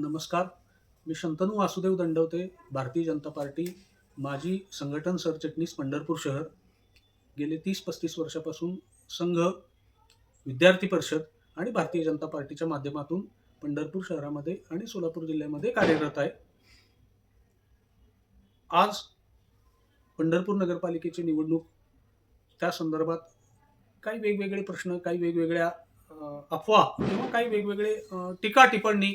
नमस्कार. मी शंतनू वासुदेव दंडवते भारतीय जनता पार्टी माजी संघटन सरचिटणीस पंढरपूर शहर. गेले तीस पस्तीस वर्षापासून संघ विद्यार्थी परिषद आणि भारतीय जनता पार्टीच्या माध्यमातून पंढरपूर शहरामध्ये आणि सोलापूर जिल्ह्यामध्ये कार्यरत आहे. आज पंढरपूर नगरपालिकेची निवडणूक त्या संदर्भात काही वेगवेगळे प्रश्न काही वेगवेगळ्या अफवा किंवा काही वेगवेगळे टीका टिप्पणी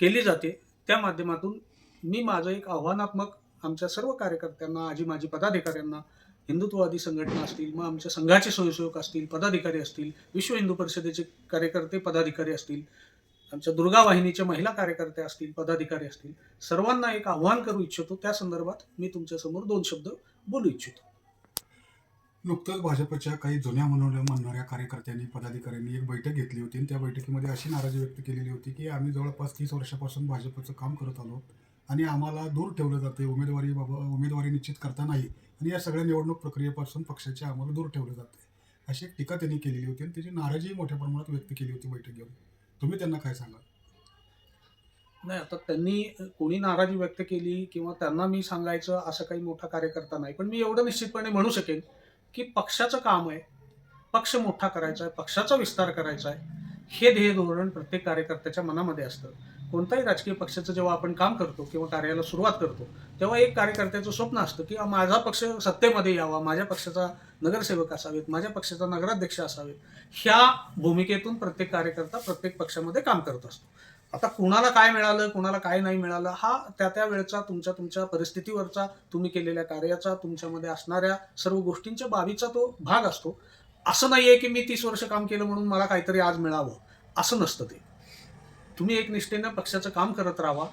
केली जाते. त्या माध्यमातून मी माझं एक आव्हानात्मक आमच्या सर्व कार्यकर्त्यांना आजी माजी पदाधिकाऱ्यांना हिंदुत्ववादी संघटना असतील मग आमच्या संघाचे स्वयंसेवक असतील पदाधिकारी असतील विश्व हिंदू परिषदेचे कार्यकर्ते पदाधिकारी असतील आमच्या दुर्गा वाहिनीच्या महिला कार्यकर्त्या असतील पदाधिकारी असतील सर्वांना एक आव्हान करू इच्छितो. त्या संदर्भात मी तुमच्यासमोर दोन शब्द बोलू इच्छितो. नुकतंच भाजपच्या काही जुन्या म्हणून म्हणणाऱ्या कार्यकर्त्यांनी पदाधिकाऱ्यांनी एक बैठक घेतली होती. आणि त्या बैठकीमध्ये अशी नाराजी व्यक्त केलेली होती की आम्ही जवळपास तीस वर्षापासून भाजपचं काम करत आलो आणि आम्हाला दूर ठेवलं जाते उमेदवारी बाबा उमेदवारी निश्चित करता नाही. आणि या सगळ्या निवडणूक प्रक्रियेपासून पक्षाचे आम्हाला दूर ठेवलं जाते अशी एक टीका त्यांनी केलेली होती आणि त्याची नाराजी मोठ्या प्रमाणात व्यक्त केली होती बैठक घेऊन. तुम्ही त्यांना काय सांगाल? नाही आता त्यांनी कोणी नाराजी व्यक्त केली किंवा त्यांना मी सांगायचं असं काही मोठा कार्यकर्ता नाही पण मी एवढं निश्चितपणे म्हणू शकेन की पक्षाचं काम आहे. पक्ष मोठा करायचा आहे पक्षाचा विस्तार करायचा आहे. हे ध्येय धोरण प्रत्येक कार्यकर्त्याच्या मनामध्ये असतं. कोणत्याही राजकीय पक्षाचं जेव्हा आपण काम करतो किंवा कार्याला सुरुवात करतो तेव्हा एक कार्यकर्त्याचं स्वप्न असतं की माझा पक्ष सत्तेमध्ये यावा माझ्या पक्षाचा नगरसेवक असावेत माझ्या पक्षाचा नगराध्यक्ष असावेत. ह्या भूमिकेतून प्रत्येक कार्यकर्ता प्रत्येक पक्षामध्ये काम करत असतो. आता कुणाला काय मिळालं कुणाला काय नाही मिळालं हा त्या त्या वेळचा तुमच्या तुमच्या परिस्थितीवरचा तुम्ही केलेल्या कार्याचा तुमच्यामध्ये असणाऱ्या सर्व गोष्टींच्या बाबीचा तो भाग असतो. असं नाहीये की मी तीस वर्ष काम केलं म्हणून मला काहीतरी आज मिळावं. असं नसतं ते. तुम्ही एक निष्ठेनं पक्षाचं काम करत राहा.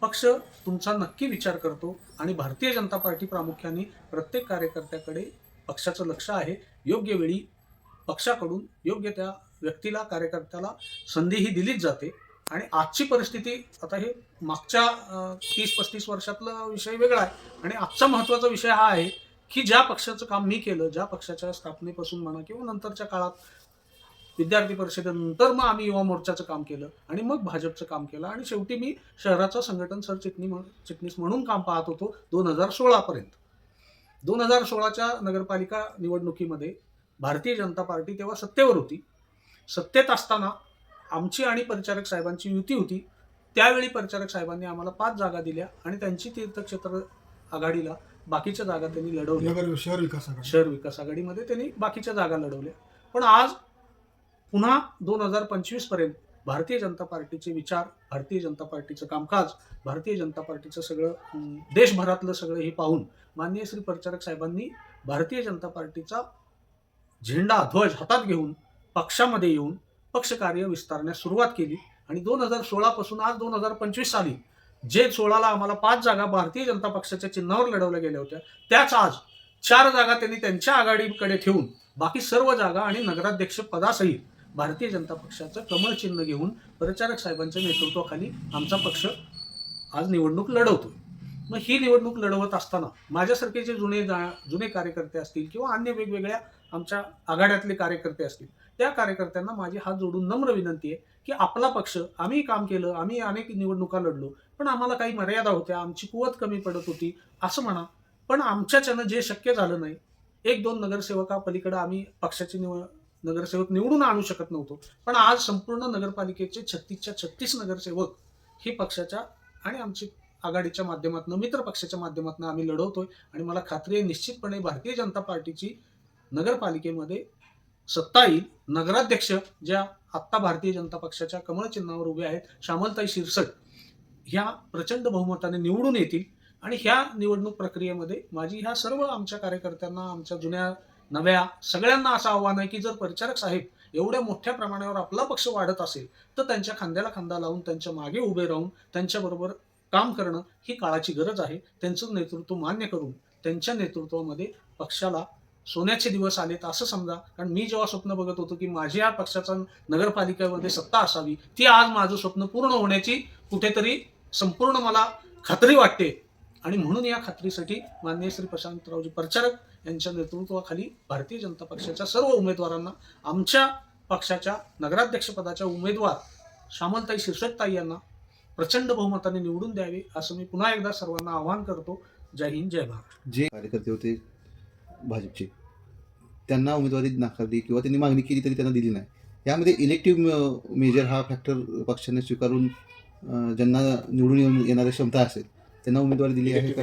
पक्ष तुमचा नक्की विचार करतो आणि भारतीय जनता पार्टी प्रामुख्याने प्रत्येक कार्यकर्त्याकडे पक्षाचं लक्ष आहे. योग्य वेळी पक्षाकडून योग्य त्या व्यक्तीला कार्यकर्त्याला संधीही दिलीच जाते. आणि आजची परिस्थिती आता हे मागच्या तीस पस्तीस वर्षातला विषय वेगळा आहे. आणि आजचा महत्त्वाचा विषय हा आहे की ज्या पक्षाचं काम मी केलं ज्या पक्षाच्या स्थापनेपासून म्हणा किंवा नंतरच्या काळात विद्यार्थी परिषदेनंतर मग आम्ही युवा मोर्चाचं काम केलं आणि मग भाजपचं काम केलं. आणि शेवटी मी शहराचा संघटन सरचिटणी म्हणून चिटणीस म्हणून काम पाहत होतो दोन हजार सोळापर्यंत. दोन हजार सोळाच्या नगरपालिका निवडणुकीमध्ये भारतीय जनता पार्टी तेव्हा सत्तेवर होती. सत्तेत असताना आमची आणि परिचारक साहेबांची युती होती. त्यावेळी परिचारक साहेबांनी आम्हाला पाच जागा दिल्या आणि त्यांची तीर्थक्षेत्र आघाडीला बाकीच्या जागा त्यांनी लढवल्या. शहर विकास आघाडी. शहर विकास आघाडीमध्ये त्यांनी बाकीच्या जागा लढवल्या. पण आज पुन्हा दोन हजार पंचवीसपर्यंत भारतीय जनता पार्टीचे विचार भारतीय जनता पार्टीचं कामकाज भारतीय जनता पार्टीचं सगळं देशभरातलं सगळं हे पाहून माननीय श्री परिचारक साहेबांनी भारतीय जनता पार्टीचा झेंडा ध्वज हातात घेऊन पक्षामध्ये येऊन पक्षकार्य विस्तारण्यास सुरुवात केली आणि दोन हजार सोळापासून आज दोन हजार पंचवीस साली जे सोळाला आम्हाला पाच जागा भारतीय जनता पक्षाच्या चिन्हावर लढवल्या गेल्या होत्या त्याच आज चार जागा त्यांनी त्यांच्या आघाडीकडे ठेवून बाकी सर्व जागा आणि नगराध्यक्ष पदासहित भारतीय जनता पक्षाचं कमळ चिन्ह घेऊन प्रचारक साहेबांच्या नेतृत्वाखाली आमचा पक्ष आज निवडणूक लढवतो मग ही निवडणूक लढवत असताना माझ्यासारखे जे जुने जा- जुने कार्यकर्ते असतील किंवा अन्य वेगवेगळ्या आमच्या आघाड्यातले कार्यकर्ते असतील. त्या कार्यकर्त्यांना माझी हात जोडून नम्र विनंती आहे की आपला पक्ष आम्ही काम केलं आम्ही अनेक निवडणुका लढलो पण आम्हाला काही मर्यादा होत्या आमची कुवत कमी पडत होती असं म्हणा. पण आमच्याच्यानं जे शक्य झालं नाही एक दोन नगरसेवका पलीकडे आम्ही पक्षाचे निव नगरसेवक निवडून आणू शकत नव्हतो. पण आज संपूर्ण नगरपालिकेचे छत्तीसच्या छत्तीस नगरसेवक ही पक्षाच्या आणि आमची आघाडीच्या माध्यमातून मित्र पक्षाच्या माध्यमातून आम्ही लढवतोय. आणि मला खात्री आहे निश्चितपणे भारतीय जनता पार्टीची नगरपालिकेमध्ये सत्ता येईल. नगराध्यक्ष ज्या आत्ता भारतीय जनता पक्षाच्या कमळ चिन्हावर उभे आहेत श्यामलताई शिरसट ह्या प्रचंड बहुमताने निवडून येतील. आणि ह्या निवडणूक प्रक्रियेमध्ये माझी ह्या सर्व आमच्या कार्यकर्त्यांना आमच्या जुन्या नव्या सगळ्यांना असं आव्हान आहे की जर परिचारक साहेब एवढ्या मोठ्या प्रमाणावर आपला पक्ष वाढत असेल तर त्यांच्या खांद्याला खांदा लावून त्यांच्या मागे उभे राहून त्यांच्याबरोबर काम करणं ही काळाची गरज आहे. त्यांचं नेतृत्व मान्य करून त्यांच्या नेतृत्वामध्ये पक्षाला सोन्याचे दिवस आलेत असं समजा. कारण मी जेव्हा स्वप्न बघत होतो की माझ्या पक्षाचा नगरपालिकेमध्ये सत्ता असावी ती आज माझं स्वप्न पूर्ण होण्याची कुठेतरी संपूर्ण मला खात्री वाटते. आणि म्हणून या खात्रीसाठी माननीय श्री प्रशांतरावजी प्रचारक यांच्या नेतृत्वाखाली भारतीय जनता पक्षाच्या सर्व उमेदवारांना आमच्या पक्षाच्या नगराध्यक्षपदाच्या उमेदवार श्यामलताई शिरसटताई यांना प्रचंड बहुमताने निवडून द्यावे असं मी पुन्हा एकदा सर्वांना आवाहन करतो. जय हिंद जय भारत. जे कार्यकर्ते होते भाजपचे त्यांना उमेदवारी नाकारली किंवा त्यांनी मागणी केली तरी त्यांना दिली नाही. यामध्ये इलेक्टिव्ह मेजर हा फॅक्टर पक्षाने स्वीकारून ज्यांना निवडून येऊन येणारी क्षमता असेल त्यांना उमेदवारी दिली आहे का?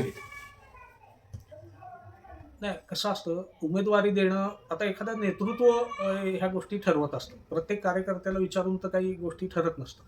नाही कसं असतं उमेदवारी देणं आता एखादं नेतृत्व ह्या गोष्टी ठरवत असतं. प्रत्येक कार्यकर्त्याला विचारून तर काही गोष्टी ठरत नसतात.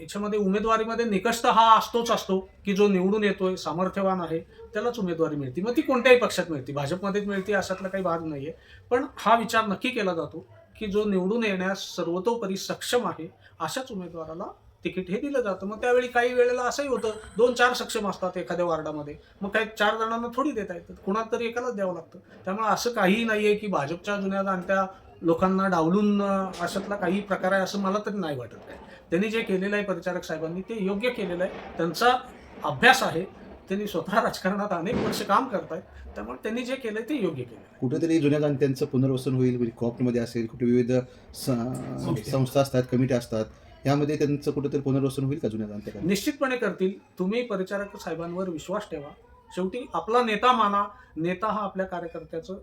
याच्यामध्ये उमेदवारीमध्ये निकष तर हा असतोच असतो की जो निवडून येतोय सामर्थ्यवान आहे त्यालाच उमेदवारी मिळते. मग ती कोणत्याही पक्षात मिळते. भाजपमध्येच मिळते अशातला काही भाग नाही आहे पण हा विचार नक्की केला जातो की जो निवडून येण्यास सर्वतोपरी सक्षम आहे अशाच उमेदवाराला तिकीट हे दिलं जातं. मग त्यावेळी काही वेळेला असंही होतं दोन चार सक्षम असतात एखाद्या वार्डामध्ये. मग काही चार जणांना थोडी देता येतात कुणाला तरी एकालाच द्यावं लागतं. त्यामुळे असं काहीही नाही आहे की भाजपच्या जुन्या जाणत्या लोकांना डावलून अशातला काही प्रकार आहे असं मला तरी नाही वाटत आहे. त्यांनी जे केलेलं आहे परिचारक साहेबांनी ते योग्य केलेलं आहे. त्यांचा अभ्यास आहे. त्यांनी स्वतः राजकारणात अनेक वर्ष काम करतायत. त्यामुळे त्यांनी जे केलंय ते योग्य केलं कुठेतरी जुन्या जाणत्यांचं पुनर्वसन होईल म्हणजे कॉपमध्ये असेल कुठे विविध संस्था असतात कमिटी असतात यामध्ये त्यांचं कुठेतरी पुनर्वसन होईल का जुन्या जाणत्या? निश्चितपणे करतील. तुम्ही परिचारक साहेबांवर विश्वास ठेवा. शेवटी आपला नेता माना. नेता हा आपल्या कार्यकर्त्याचं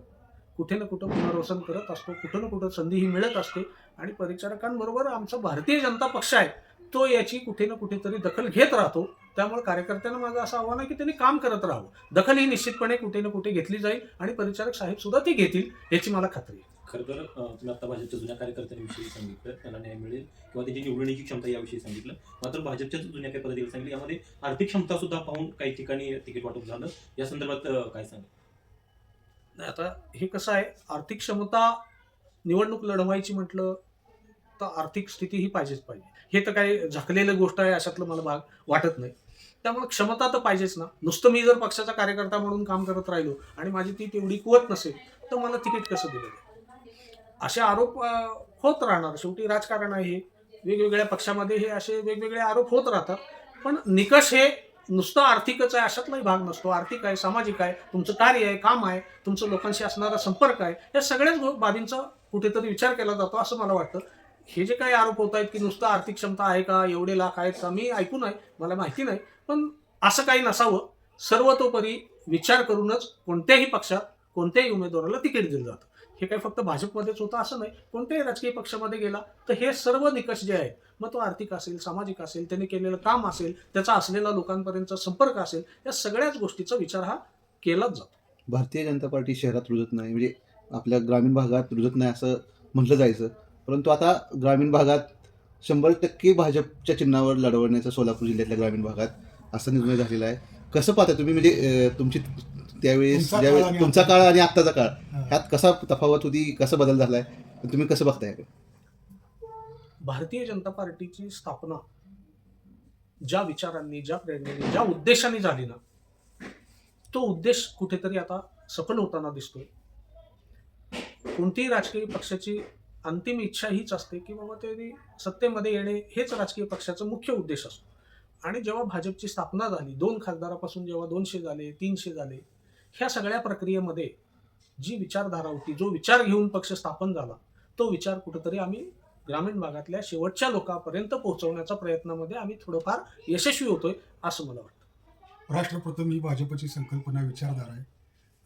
कुठे ना कुठं पुनर्वसन करत असतो कुठं ना कुठं संधी ही मिळत असते. आणि परिचारकांबरोबर आमचा भारतीय जनता पक्ष आहे तो याची कुठे ना कुठेतरी दखल घेत राहतो. त्यामुळे कार्यकर्त्यांना माझं असं आव्हान आहे की त्यांनी काम करत राहावं. दखल ही निश्चितपणे कुठे ना कुठे घेतली जाईल आणि परिचारक साहेब सुद्धा ती घेतील याची मला खात्री आहे. खरं तर तुम्ही आता भाजपच्या जुन्या कार्यकर्त्यांविषयी सांगितलं त्यांना न्याय मिळेल किंवा त्याची निवडण्याची क्षमता याविषयी सांगितलं. मात्र भाजपच्या जुन्या काही पदाधिकारी सांगितलं यामध्ये आर्थिक क्षमता सुद्धा पाहून काही ठिकाणी तिकीट वाटप झालं. या संदर्भात काय सांगितलं नाही, आता हे कसं आहे आर्थिक क्षमता निवडणूक लढवायची म्हटलं तर आर्थिक स्थिती ही पाहिजेच पाहिजे. हे तर काही झाकलेलं गोष्ट आहे अशातलं मला भाग वाटत नाही. त्यामुळे क्षमता तर पाहिजेच ना. नुसतं मी जर पक्षाचा कार्यकर्ता म्हणून काम करत राहिलो आणि माझी ती तेवढी कुवत नसेल तर मला तिकीट कसं दिलं असे आरोप होत राहणार. शेवटी राजकारण आहे हे. वेगवेगळ्या पक्षामध्ये हे असे वेगवेगळे आरोप होत राहतात. पण निकष हे नुसतं आर्थिकच आहे अशातलाही भाग नसतो. आर्थिक आहे सामाजिक आहे तुमचं कार्य आहे काम आहे तुमचं लोकांशी असणारा संपर्क आहे या सगळ्याच बाबींचा कुठेतरी विचार केला जातो असं मला वाटतं. हे जे काही आरोप होत आहेत की नुसतं आर्थिक क्षमता आहे का एवढे लाख आहेत का मी ऐकून आहे मला माहिती नाही पण असं काही नसावं. सर्वतोपरी विचार करूनच कोणत्याही पक्षात कोणत्याही उमेदवाराला तिकीट दिलं जातं. हे काही फक्त भाजपमध्येच होतं असं नाही. कोणत्याही राजकीय पक्षामध्ये गेला तर हे सर्व निकष जे आहेत मग तो आर्थिक असेल सामाजिक असेल त्याने केलेलं काम असेल त्याचा असलेला लोकांपर्यंतचा संपर्क असेल या सगळ्याच गोष्टीचा विचार हा केलाच जातो. भारतीय जनता पार्टी शहरात रुजत नाही म्हणजे आपल्या ग्रामीण भागात रुजत नाही असं म्हटलं जायचं. परंतु आता ग्रामीण भागात शंभर टक्के भाजपच्या चिन्हावर लढवण्याचं सोलापूर जिल्ह्यातल्या ग्रामीण भागात असा निर्णय झालेला आहे. कसं पाहता तुम्ही? म्हणजे तुमची त्यावेळेस तुमचा काळ ज्यावेळेस आणि तुमचा काळ आणि आत्ताचा काळ. हा. ह्यात कसा तफावत होती? कसा बदल झालाय? तुम्ही कसं बघताय? भारतीय जनता पार्टीची स्थापना ज्या विचारांनी ज्या प्रेरणेने ज्या उद्देशाने झाली ना तो उद्देश कुठेतरी आता सफल होताना दिसतोय. कोणतीही राजकीय पक्षाची अंतिम इच्छा हीच असते की बाबा ते सत्तेमध्ये येणे हेच राजकीय पक्षाचा मुख्य उद्देश असतो. आणि जेव्हा भाजपची स्थापना झाली दोन खासदारापासून जेव्हा दोनशे झाले तीनशे झाले ह्या सगळ्या प्रक्रियेमध्ये जी विचारधारा होती जो विचार घेऊन पक्ष स्थापन झाला तो विचार कुठेतरी आम्ही ग्रामीण भागातल्या शेवटच्या लोकांपर्यंत पोहोचवण्याच्या प्रयत्नामध्ये आम्ही थोडंफार यशस्वी होतोय असं मला वाटतं. राष्ट्रप्रथम ही भाजपची संकल्पना विचारधारा आहे.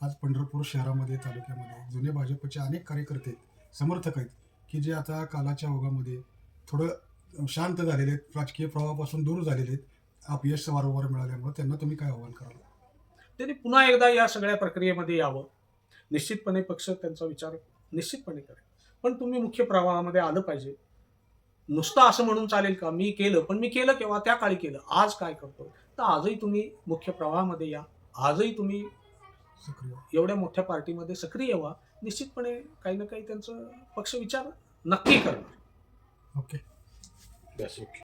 आज पंढरपूर शहरामध्ये तालुक्यामध्ये जुने भाजपचे अनेक कार्यकर्ते आहेत, समर्थक आहेत की जे आता कालाच्या ओघामध्ये थोडं शांत झालेले आहेत राजकीय प्रवाहापासून दूर झालेले आहेत. अपयश वारंवार मिळाल्यामुळे त्यांना तुम्ही काय आव्हान कराल? त्यांनी पुन्हा एकदा या सगळ्या प्रक्रियेमध्ये यावं. निश्चितपणे पक्ष त्यांचा विचार निश्चितपणे करेल. पण तुम्ही मुख्य प्रवाहामध्ये आलं पाहिजे. नुसतं असं म्हणून चालेल का? मी केलं पण मी केलं केव्हा? त्या काळी केलं. आज काय करतो तर आजही तुम्ही मुख्य प्रवाहामध्ये या. आजही तुम्ही सक्रिय एवढ्या मोठ्या पार्टीमध्ये सक्रिय व्हा. निश्चितपणे काही ना काही त्यांचं पक्ष विचार नक्की करणार. ओके.